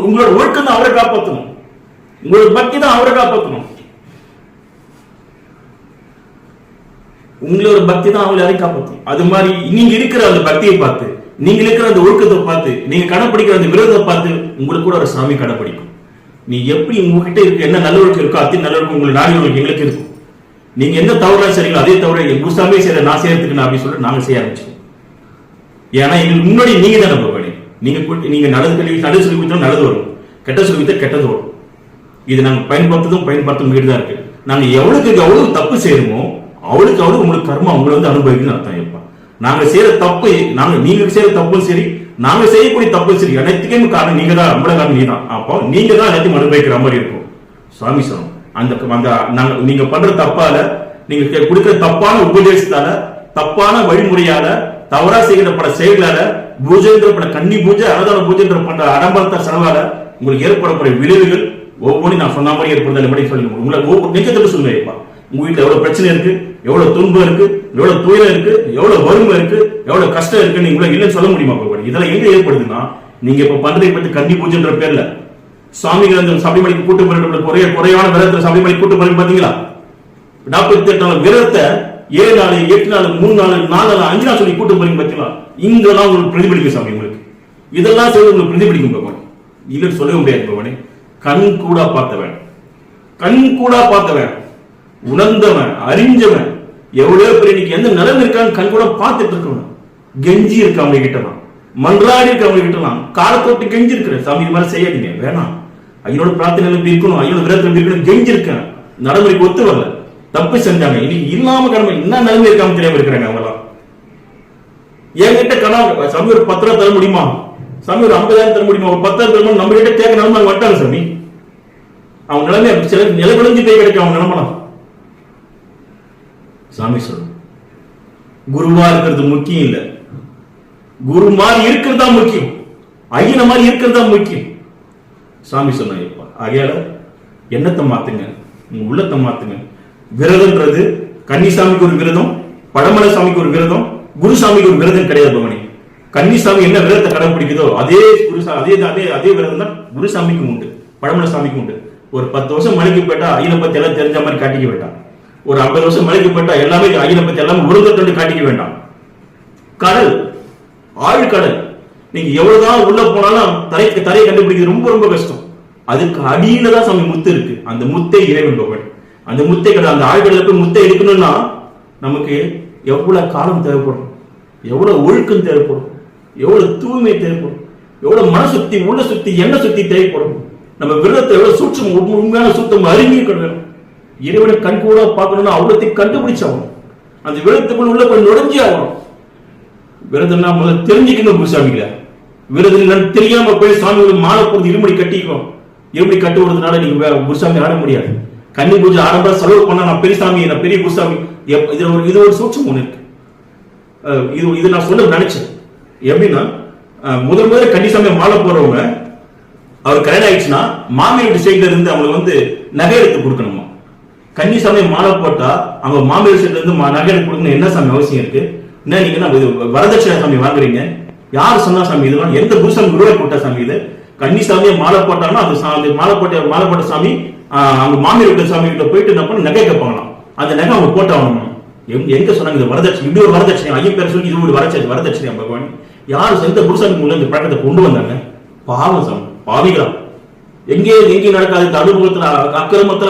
உங்களோட ஒழுக்கம் தான் அவரை காப்பாற்றணும் உங்களோட பக்தி தான் அவரை காப்பாற்றணும் உங்களோட பக்தி தான் அவங்களை யாரையும் காப்பாற்றும் அது மாதிரி நீங்க இருக்கிற அந்த பக்தியை பார்த்து நீங்க இருக்கிற அந்த ஒழுக்கத்தை பார்த்து நீங்க கடைப்பிடிக்கிற அந்த விரோதத்தை பார்த்து உங்களுக்கு கூட ஒரு சாமி கடைப்பிடிக்கும். நீ எப்படி உங்ககிட்ட இருக்க என்ன நல்ல ஒழுக்கம் இருக்கோ அத்தி நல்ல ஒழுக்கம் உங்களுக்கு நாடி உங்களுக்கு எங்களுக்கு இருக்கும் நீங்க எந்த தவறா செய்றீங்களோ அதே தவிர என் குருசாமியே செய்யற நான் செய்யறதுக்கு நான் அப்படின்னு சொல்லிட்டு நாங்க செய்ய ஆரம்பிச்சோம் ஏன்னா எங்களுக்கு முன்னாடி நீங்க தான் நம்ப வேணும். நீங்க நீங்க நல்லது கல்வி நல்லது சொல்லி கொடுத்தா நல்லது வரும். கெட்ட சொல்லி கொடுத்தா கெட்டது வரும். இது நாங்க பயன்படுத்துறதும் பயன்படுத்தும் வீடு தான் இருக்கு. நாங்க எவ்வளவுக்கு எவ்வளவு தப்பு செய்யணுமோ அவளுக்கு அவளுக்கு உங்களுக்கு கர்மம் உங்களை வந்து அனுபவிக்கணும்னு அர்த்தம் எப்பா நாங்க செய்யற தப்பு நாங்க நீங்க செய்யற தப்பும் சரி நாங்க செய்யக்கூடிய தப்பும் சரி அனைத்துக்கும் காரணம் நீங்க தான் நம்மள காரணம் நீ தான் அப்போ நீங்க தான் எல்லாத்தையும் அனுபவிக்கிற மாதிரி இருக்கும். சுவாமி சொல்லும் அந்த அந்த நாங்க நீங்க பண்ற தப்பால நீங்க கொடுக்கிற தப்பான உபதேசத்தால தப்பான வழிமுறையால தவறா செய்கிற பட செயல்களால பூஜைன்ற பட கன்னி பூஜை அன்னதான பூஜைன்ற பண்ற அடம்பரத்த செலவால உங்களுக்கு ஏற்படக்கூடிய விளைவுகள் ஒவ்வொன்றும் நான் சொன்ன மாதிரி ஏற்படுதல் எப்படி சொல்லி உங்களை ஒவ்வொரு நிஜத்துல சொல்லுவேன் உங்க வீட்டுல எவ்வளவு பிரச்சனை இருக்கு? எவ்வளவு துன்பம் இருக்கு? எவ்வளவு துயரம் இருக்கு? எவ்வளவு வறுமை இருக்கு? எவ்வளவு கஷ்டம் இருக்கு? நீங்க உங்களை இல்லைன்னு சொல்ல முடியுமா இப்ப இதெல்லாம் எங்க ஏற்படுதுன்னா நீங்க இப்ப பண்றதை பத்தி கன்னி பூஜைன்ற பேர்ல சுவாமிகள் அந்த சபரிமலைக்கு கூட்டு போறது குறைய குறைவான விரதத்தை சபரிமலைக்கு கூட்டு போறது பாத்தீங்களா? நாற்பத்தி எட்டு நாள் விரதத்தை ஏழு நாள் எட்டு நாள் மூணு நாள் நாலு நாள் அஞ்சு நாள் சொல்லி கூட்டு போறீங்க பாத்தீங்களா? இங்கெல்லாம் உங்களுக்கு பிரதிபலிக்கும் சாமி உங்களுக்கு. இதெல்லாம் சொல்லி உங்களுக்கு பிரதிபலிக்கும் பகவான் இல்லைன்னு சொல்லவே முடியாது பகவானே கண் கூட பார்த்தவன் கண் கூட பார்த்தவன் உணர்ந்தவன் அறிஞ்சவன். எவ்வளவு பேர் இன்னைக்கு எந்த நிலம் இருக்கான்னு கண் கூட பார்த்துட்டு இருக்கணும் கெஞ்சி இருக்கு அவங்க கிட்டலாம் மன்றாடி இருக்கு அவங்க கிட்டலாம் காலத்தோட்டு கெஞ்சி இருக்கிற சாமி இது மாதிரி செய்யாதீங்க. வேணாம். ஐயோட பிரார்த்தனை இப்படி இருக்கணும் ஐயோட விரதத்துல இருக்கணும் கெஞ்சி இருக்கேன். நடைமுறைக்கு ஒத்து வரல. தப்பு செஞ்சாங்க. இன்னைக்கு இல்லாம கடமை. என்ன நிலைமை இருக்காம தெரியாம இருக்கிறாங்க அவங்களாம் என்கிட்ட கனவு. சாமி ஒரு பத்து ரூபா தர முடியுமா? சாமி ஒரு ஐம்பதாயிரம் தர முடியுமா? ஒரு பத்தாயிரம் தர நம்ம கிட்ட கேட்க நிலைமை வட்டாங்க சாமி. அவன் நிலைமை அப்படி சில நிலை குறைஞ்சு போய் கிடைக்கும் அவன் நிலமலாம். சாமி சொல்லும் குருவா இருக்கிறது முக்கியம் இல்ல. குரு மாதிரி இருக்கிறது தான் முக்கியம். ஐயன மாதிரி இருக்கிறது தான் முக்கியம். சாமி சொன்னாங்க ஆகையால எண்ணத்தை மாத்துங்க? உங்க உள்ளத்தை மாத்துங்க. விரதம்ன்றது கன்னிசாமிக்கு ஒரு விரதம் படமலை சாமிக்கு ஒரு விரதம் குருசாமிக்கு ஒரு விரதம் கிடையாது பவனி. கன்னிசாமி என்ன விரதத்தை கடைபிடிக்குதோ அதே குருசா அதே அதே அதே விரதம் தான் குருசாமிக்கும் உண்டு படமலை சாமிக்கும் உண்டு. ஒரு பத்து வருஷம் மலைக்கு போயிட்டா ஐயனை பத்தி எல்லாம் தெரிஞ்ச மாதிரி காட்டிக்க போயிட்டான் ஒரு ஐம்பது வருஷம் மலைக்கு போயிட்டா எல்லாமே ஐயனை பத்தி எல்லாமே உருவத்தோடு காட்டிக்க வேண்டாம். கடல் ஆழ்கடல். நீங்க எவ்வளவுதான் உள்ள போனாலும் தரை தரையை கண்டுபிடிக்கிறது ரொம்ப ரொம்ப கஷ்டம். அதுக்கு அடியில தான் சாமி முத்து இருக்கு. அந்த முத்தை இறைவன் பகவான். அந்த முத்தை கடல் அந்த ஆழ்கடல போய் முத்தை எடுக்கணும்னா நமக்கு எவ்வளவு காலம் தேவைப்படும்? எவ்வளவு ஒழுக்கம் தேவைப்படும்? எவ்வளவு தூய்மை தேவைப்படும்? எவ்வளவு மன சுத்தி உள்ள சுத்தி எண்ணெய் சுத்தி தேவைப்படும்? நம்ம விரதத்தை எவ்வளவு சூட்சம் உண்மையான சுத்தம் அறிஞர்கள் வேணும் இறைவனை கண் கூட பார்க்கணும்னா அவ்வளோத்தையும் கண்டுபிடிச்சாகணும் அந்த விரதத்துக்குள்ள உள்ள போய் நுழைஞ்சே ஆகணும். விரதம்னா முதல்ல தெரிஞ்சுக்கணும் குருசாமிகளை விரதம் இல்லைன்னு தெரியாம போய் சாமிகளுக்கு மாலை போடுறது இருமடி கட்டிக்கும் இருமடி கட்டு விடுறதுனால நீங்க வே- குருசாமி ஆட முடியாது. கன்னி பூஜை ஆரம்ப செலவு பண்ணா நான் பெரிய சாமி நான் பெரிய குருசாமி இது ஒரு இது ஒரு சூட்சம் ஒன்று இருக்கு. இது இது நான் சொல்ல நினைச்சேன். எப்படின்னா முதல் முதல்ல கன்னிசாமி மாலை போடுறவங்க அவர் கல்யாணம் ஆயிடுச்சுன்னா மாமியோட வீட்டு சைடுல இருந்து அவங்களுக்கு வந்து நகை எடுத்து கொடுக்கணுமா? கன்னி சாமி மாலை போட்டா அவங்க மாமியார் சைடுல இருந்து மா- நகை கொடுக்கணும். என்ன சாமி அவசியம் இருக்கு? என்ன நீங்க என்ன இது வரதட்சணை சாமி வாங்குறீங்க? யார் சொன்னா சாமி இதெல்லாம் எந்த புருஷன் குருவை போட்ட சாமி இது? கன்னி சாமியை மாலை போட்டாங்கன்னா அது அந்த மாலை போட்ட மாலை போட்ட சாமி அவங்க மாமியார் வீட்டு சாமி கிட்ட போயிட்டு என்ன பண்ண நகை கேட்பாங்களாம். அந்த நகை அவங்க போட்டாகணும்? எங்க சொன்னாங்க இது வரதட்சணை? இப்படி ஒரு வரதட்சணை. ஐயன் பேர் சொல்லி இது ஒரு வரதட்சணை வரதட்சணை பகவான்? யார் எந்த குருசாமி மூலம் இந்த பழக்கத்தை கொண்டு வந்தாங்க? பாவம் சாமி. பாவிகளா. எங்கே நீதி நடக்காது இந்த அனுபவத்துல அ-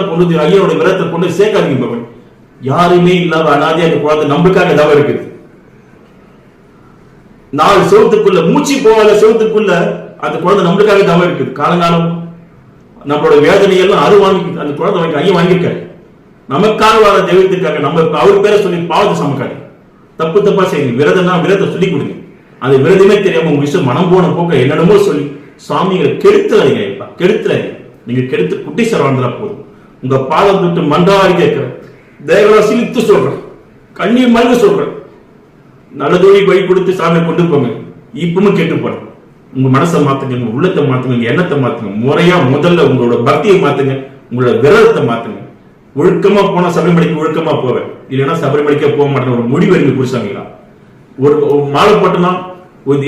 கொண்டு வந்து ஐயனோட கொண்டு சேர்க்காதீங்க யாருமே இல்லாத அனாதியா இந்த குழந்தை நம்மளுக்காக தவறு இருக்குது. நாலு செவத்துக்குள்ள மூச்சு போகாத செவத்துக்குள்ள அந்த குழந்தை நம்மளுக்காக தவறு இருக்குது. காலங்காலம் நம்மளோட வேதனையெல்லாம் அது வாங்கி அந்த குழந்தை வாங்கி ஐயன் வாங்கியிருக்காரு. நமக்காக வர தெய்வத்திற்காக நம்ம அவர் பேரை சொல்லி பாவத்தை சமக்காரு தப்பு தப்பா செய்யுங்க. விரதம்னா விரதத்தை சொல்லி கொடுங்க. அந்த விரதமே தெரியாம உங்க விஷயம் மனம் போன போக்க என்னென்னமோ சொல்லி சுவாமிகளை வரீங்க இப்ப கெடுத்துறாதீங்க நீங்க கெடுத்து குட்டி சரவாண்டா போதும். உங்க பாதம் விட்டு மன்றாடி கேட்கிறேன். தேவரா சிலித்து சொல்றேன். கண்ணீர் மல்க சொல்றேன். நல்லதோடி வழி கொடுத்து சாமி கொண்டு போங்க. இப்பவும் கேட்டு போறேன். உங்க மனசை மாத்துங்க உங்க உள்ளத்தை மாத்துங்க உங்க எண்ணத்தை மாத்துங்க. முறையா முதல்ல உங்களோட பக்தியை மாத்துங்க. உங்களோட விரதத்தை மாத்துங்க. ஒழுக்கமா போனா சபரிமலைக்கு ஒழுக்கமா போவேன். இல்லைன்னா சபரிமலைக்கே போக மாட்டேன் ஒரு முடிவு இருக்கு குருசாமிகளா. ஒரு மாலை போட்டுனா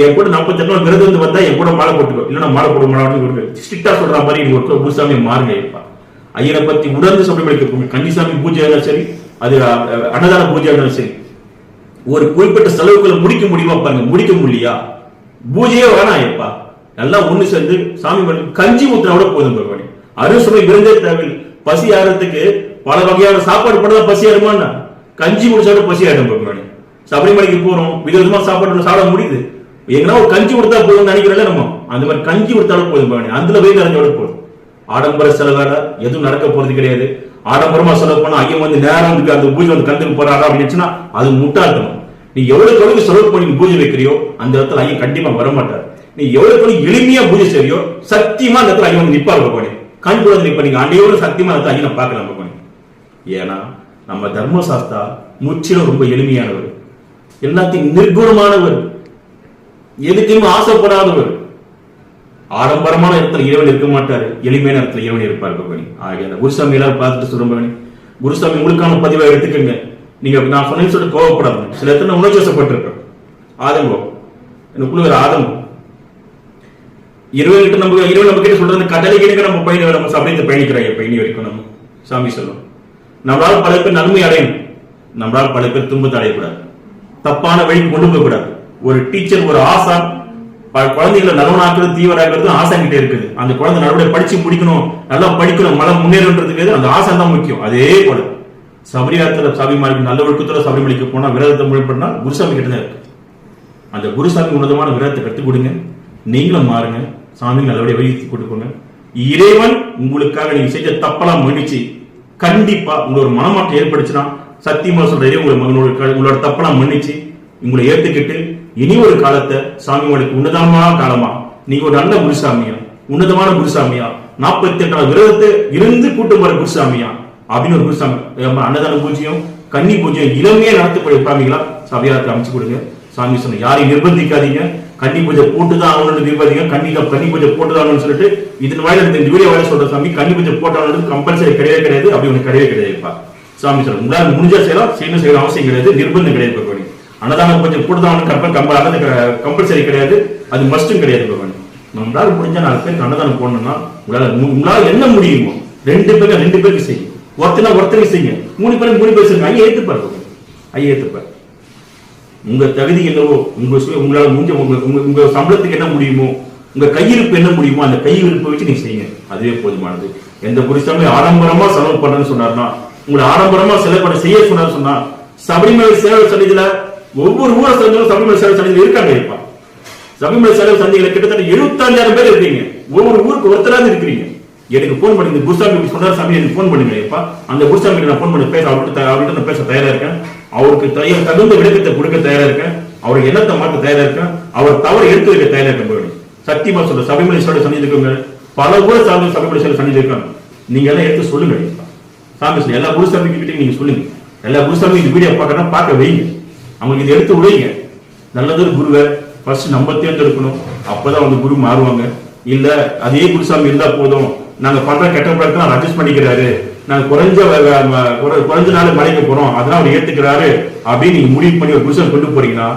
என் கூட நாற்பத்தி நாள் விரதம் வந்து வந்தா என் கூட மாலை போட்டுக்கோ. இல்லைன்னா மாலை போட மாட்டான்னு ஸ்ட்ரிக்டா சொல்ற மாதிரி நீங்க ஒரு பூசாமி மாறுங்க இருப்பா ஐயனை பத்தி உணர்ந்து சபரிமலைக்கு கன்னிசாமி பூஜை இருந்தாலும் சரி அது அன்னதான பூஜை இருந்தாலும் சரி ஒரு குறிப்பிட்ட செலவுகளை முடிக்க முடியுமா பாருங்க. முடிக்க முடியா பூஜையே வேணாம் எப்பா நல்லா ஒண்ணு சேர்ந்து சாமி பண்ணி கஞ்சி ஊத்துனா கூட போதும் பகவானி. அறுசுவை விருந்தே தேவையில்லை. பசி ஆறதுக்கு பல வகையான சாப்பாடு பண்ணதா பசி ஆடுமான்னா கஞ்சி முடிச்சாலும் பசி ஆயிடும் பகவானி. சபரிமலைக்கு போறோம் விதவிதமா சாப்பாடு சாப்பிட முடியுது. எங்கன்னா ஒரு கஞ்சி கொடுத்தா போதும் நினைக்கிறோம்ல நம்ம. அந்த மாதிரி கஞ்சி கொடுத்தாலும் போதும் பகவானி அதுல போய் நிறைஞ்சோட போதும். ஆடம்பர செலவால எதுவும் நடக்க போறது கிடையாது. ஆடம்பரமா செலவு பண்ணா ஐயன் வந்து நேரம் வந்து அந்த பூஜை வந்து கண்டுக்கு போறாரா அப்படின்னு அது முட்டாள்தனம். நீ எவ்வளவு கழுவி செலவு பண்ணி பூஜை வைக்கிறியோ அந்த இடத்துல ஐயன் கண்டிப்பா வரமாட்டார். நீ எவ்வளவு கழுவி எளிமையா பூஜை செய்யறியோ சத்தியமா அந்த இடத்துல ஐயன் வந்து நிப்பாரு பகவானி கண் கூட நிப்ப நீங்க அண்டையோட சத்தியமா அந்த ஐயனை பார்க்கலாம் பகவானி ஏன்னா நம்ம தர்மசாஸ்தா முற்றிலும் ரொம்ப எளிமையானவர். எல்லாத்தையும் நிர்குணமானவர். எதுக்குமே ஆசைப்படாதவர். ஆடம்பரமான இடத்துல இறைவன் இருக்க மாட்டாரு. எளிமையான இடத்துல இறைவன் இருப்பார் பகவானி ஆகிய அந்த குருசாமி எல்லாரும் பார்த்துட்டு சொல்ற பகவானி குருசாமி உங்களுக்கான பதிவை எடுத்துக்கங்க. நீங்க நான் சொன்னேன்னு சொல்லிட்டு கோவப்படாது சில இடத்துல நான் உணர்ச்சி வசப்பட்டிருப்பேன் ஆதங்கம் எனக்குள்ள ஆதங்கம். இருபது கிட்ட நம்ம இருபது நம்ம கிட்ட சொல்றது கடலை கிட்ட நம்ம பயணி நம்ம சபையத்தை பயணிக்கிறாங்க பயணி வரைக்கும் நம்ம. சாமி சொல்லும். நம்மளால் பல பேர் நன்மை அடையணும். நம்மளால் பல பேர் துன்பத்தை அடையக்கூடாது. தப்பான வழி கொண்டு போகக்கூடாது. ஒரு டீச்சர் ஒரு ஆசா ப- குழந்தைகளை நலவனாக்குறது தீவிராக்குறது ஆசான் கிட்ட இருக்குது. அந்த குழந்தை நல்லபடியாக படிச்சு முடிக்கணும் நல்லா படிக்கணும் மலம் முன்னேறன்றதுக்கு அந்த ஆசை தான் முக்கியம். அதே போல சபரியாரத்துல சாமிமாருக்கு நல்ல ஒழுக்கத்தோட சபரிமலைக்கு போனா விரதத்தை முறைப்படனா குருசாமி கிட்ட தான் இருக்கு. அந்த குருசாமி உன்னதமான விரதத்தை கற்றுக் கொடுங்க. நீங்களும் மாறுங்க. சாமி நல்லபடியாக வழி கொடுக்கோங்க இறைவன் உங்களுக்காக நீங்க செஞ்ச தப்பெல்லாம் மன்னிச்சு கண்டிப்பா உங்களோட மனமாற்றம் ஏற்படுச்சுன்னா சத்தியமா சொல்ற இறைவன் உங்களோட க- உங்களோட தப்பெல்லாம் மன்னிச்சு உங்களை ஏத்துக்கிட்டு இனி ஒரு காலத்தை சாமி உங்களுக்கு உன்னதமான காலமா? நீங்க ஒரு நல்ல குருசாமியா? உன்னதமான குருசாமியா? நாற்பத்தி எட்டாம் விரதத்தை இருந்து கூட்டம் வர குருசாமியா? அப்படின்னு ஒரு குருசாமி அன்னதான பூஜ்யம் கன்னி பூஜ்யம் இளமையா நடத்தக்கூடிய சாமிகளா சபையாரத்தை அமைச்சு கொடுங்க. சாமி சொன்ன யாரையும் நிர்பந்திக்காதீங்க. கன்னி பூஜை போட்டுதான் ஆகணும்னு நிர்பந்திங்க. கன்னி கன்னி பூஜை போட்டுதான் ஆகணும்னு சொல்லிட்டு இதன் வாயில இந்த வீடியோ வாயில சொல்ற சாமி கன்னி பூஜை போட்டாலும் கம்பல்சரி கிடையவே கிடையாது. அப்படி ஒண்ணு கிடையவே கிடையாதுப்பா சாமி சொல்ற உங்களால் முடிஞ்சா செய்யலாம் செய்யணும் செய்யணும் அவசியம் கிடையாது. நிர்பந்தம் கிடையாது அன்னதானம் கொஞ்சம் கூடுதலான கம்பல் கம்ப அல்லது கம்பல்சரி கிடையாது. அது மஸ்டும் கிடையாது பகவான். நம்மளால முடிஞ்ச நாலு பேருக்கு அன்னதானம் போடணும்னா உங்களால் உங்களால் என்ன முடியுமோ ரெண்டு பேருக்கு ரெண்டு பேருக்கு செய்யும் ஒருத்தனா ஒருத்தருக்கு செய்யுங்க. மூணு பேருக்கு மூணு பேர் செய்யுங்க. ஐயா ஏத்துப்பாரு பகவானி. ஐயா ஏத்துப்பாரு. உங்க தகுதி என்னவோ உங்க உங்களால் முடிஞ்ச உங்க உங்க சம்பளத்துக்கு என்ன முடியுமோ உங்க கையிருப்பு என்ன முடியுமோ அந்த கையிருப்பை வச்சு நீங்க செய்யுங்க. அதுவே போதுமானது. எந்த புரிசாமி ஆடம்பரமா செலவு பண்ணுன்னு சொன்னார்னா உங்களை ஆடம்பரமா செலவு பண்ண செய்ய சொன்னார் சொன்னா சபரிமலை சேவை சன்னிதியில ஒவ்வொரு ஊரை சந்தையும் சபரிமலை சேவை சந்தைகள் இருக்காங்க இப்ப. சபரிமலை சேவை சந்தைகளை கிட்டத்தட்ட எழுபத்தஞ்சாயிரம் பேர் இருக்கீங்க ஒவ்வொரு ஊருக்கு ஒருத்தராவது இருக்கிறீங்க. எனக்கு போன் பண்ணி இந்த குருசாமி இப்படி சொன்னார் சாமி எனக்கு போன் பண்ணுங்க எப்பா அந்த குருசாமி நான் போன் பண்ணி பேச அவர்கிட்ட அவர்கிட்ட நான் பேச தயாரா இருக்கேன். அவருக்கு தகுந்த விளக்கத்தை கொடுக்க தயாரா இருக்கேன். அவருக்கு எண்ணத்தை மாற்ற தயாரா இருக்கேன். அவர் தவறு எடுத்து வைக்க தயாரா இருக்கேன் சத்தியமா சொல்ற சபைமலை சொல்ல சந்தி பல ஊரை சார்ந்த சபைமலை சொல்ல சந்திச்சிருக்காங்க நீங்க எல்லாம் எடுத்து சொல்லுங்க சாமி எல்லா குருசாமி கிட்டே நீங்க சொல்லுங்க. எல்லா குருசாமி இந்த வீடியோ பார்க்கறதா பார்க்க வைங்க. அவங்களுக்கு இதை எடுத்து விடுங்க. நல்லதொரு குருவை ஃபர்ஸ்ட் நம்ம தேர்ந்தெடுக்கணும். அப்போதான் வந்து குரு மாறுவாங்க. இல்லை அதே குருசாமி இருந்தால் போதும். நாங்கள் பண்ணுற கெட்ட பழக்கம் அட்ஜஸ்ட் பண்ணிக்கிறாரு. நாங்கள் குறைஞ்ச குறைஞ்ச நாள் மலைக்கு போகிறோம் அதெல்லாம் அவர் ஏற்றுக்கிறாரு அப்படின்னு நீங்கள் முடிவு பண்ணி ஒரு குருசாமி கொண்டு போறீங்கன்னா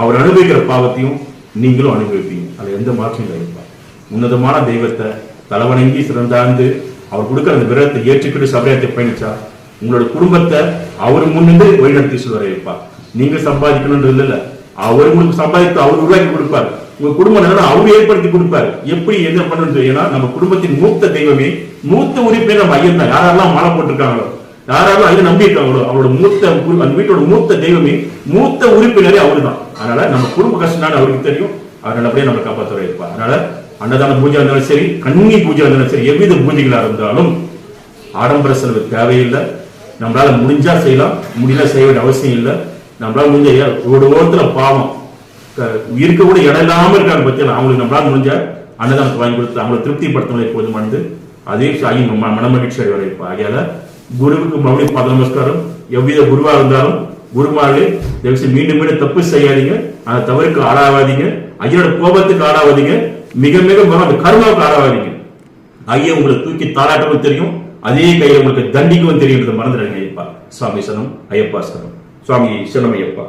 அவர் அனுபவிக்கிற பாவத்தையும் நீங்களும் அனுபவிப்பீங்க. அது எந்த மாற்றம் இல்லை உன்னதமான தெய்வத்தை தலைவணங்கி சிறந்தாந்து அவர் கொடுக்குற அந்த விரதத்தை ஏற்றுக்கிட்டு சபரியத்தை பயணிச்சா உங்களோட குடும்பத்தை அவர் முன்னின்று வழிநடத்தி சொல்வார் இருப்பார் நீங்க சம்பாதிக்கணும்ன்றது இல்லை அவர் உங்களுக்கு சம்பாதித்து அவர் உருவாக்கி கொடுப்பார். உங்க குடும்பம் நல்லா அவர் ஏற்படுத்தி கொடுப்பார். எப்படி என்ன பண்ணணும் ஏன்னா நம்ம குடும்பத்தின் மூத்த தெய்வமே மூத்த உறுப்பினர் நம்ம ஐயன் தான். யாரெல்லாம் மாலை போட்டிருக்காங்களோ யாராலும் ஐயன் நம்பி இருக்காங்களோ அவரோட மூத்த அந்த வீட்டோட மூத்த தெய்வமே மூத்த உறுப்பினரே அவர்தான் அதனால நம்ம குடும்ப கஷ்டம் அவருக்கு தெரியும். அவர் நல்லபடியா நம்ம காப்பாற்ற இருப்பார். அதனால அன்னதான பூஜை இருந்தாலும் சரி கண்ணி பூஜை இருந்தாலும் சரி எவ்வித பூஜைகளா இருந்தாலும் ஆடம்பர செலவு தேவையில்லை. நம்மளால முடிஞ்சா செய்யலாம். முடியல செய்ய வேண்டிய அவசியம் இல்லை. நம்மளால முடிஞ்ச ஒரு ஓரத்துல பாவம். இருக்க கூட இடம் இல்லாமல் இருக்காங்க பத்தியா அவங்களுக்கு நம்மளால முடிஞ்ச அன்னதானத்தை வாங்கி கொடுத்து அவங்களை போது போதுமானது. அதே சாயி ம- மனமகிழ்ச்சி அடைவார் இருப்பா ஆகையால குருவுக்கு மறுபடியும் பத நமஸ்காரம். எவ்வித குருவா இருந்தாலும் குருமார்களே தயவுசெய்து மீண்டும் மீண்டும் தப்பு செய்யாதீங்க. அந்த தவறுக்கு ஆளாவாதீங்க ஐயனோட கோபத்துக்கு ஆளாவாதீங்க மிக மிக அந்த கருமாவுக்கு ஆளாவாதீங்க ஐயா உங்களை தூக்கி தாளாட்டவும் தெரியும். அதே கையை உங்களுக்கு தண்டிக்கவும் தெரியும். மறந்துடுங்க ஐயப்பா. சுவாமி சனம் ஐயப்பா சனம் சுவாமி சனம் ஐயப்பா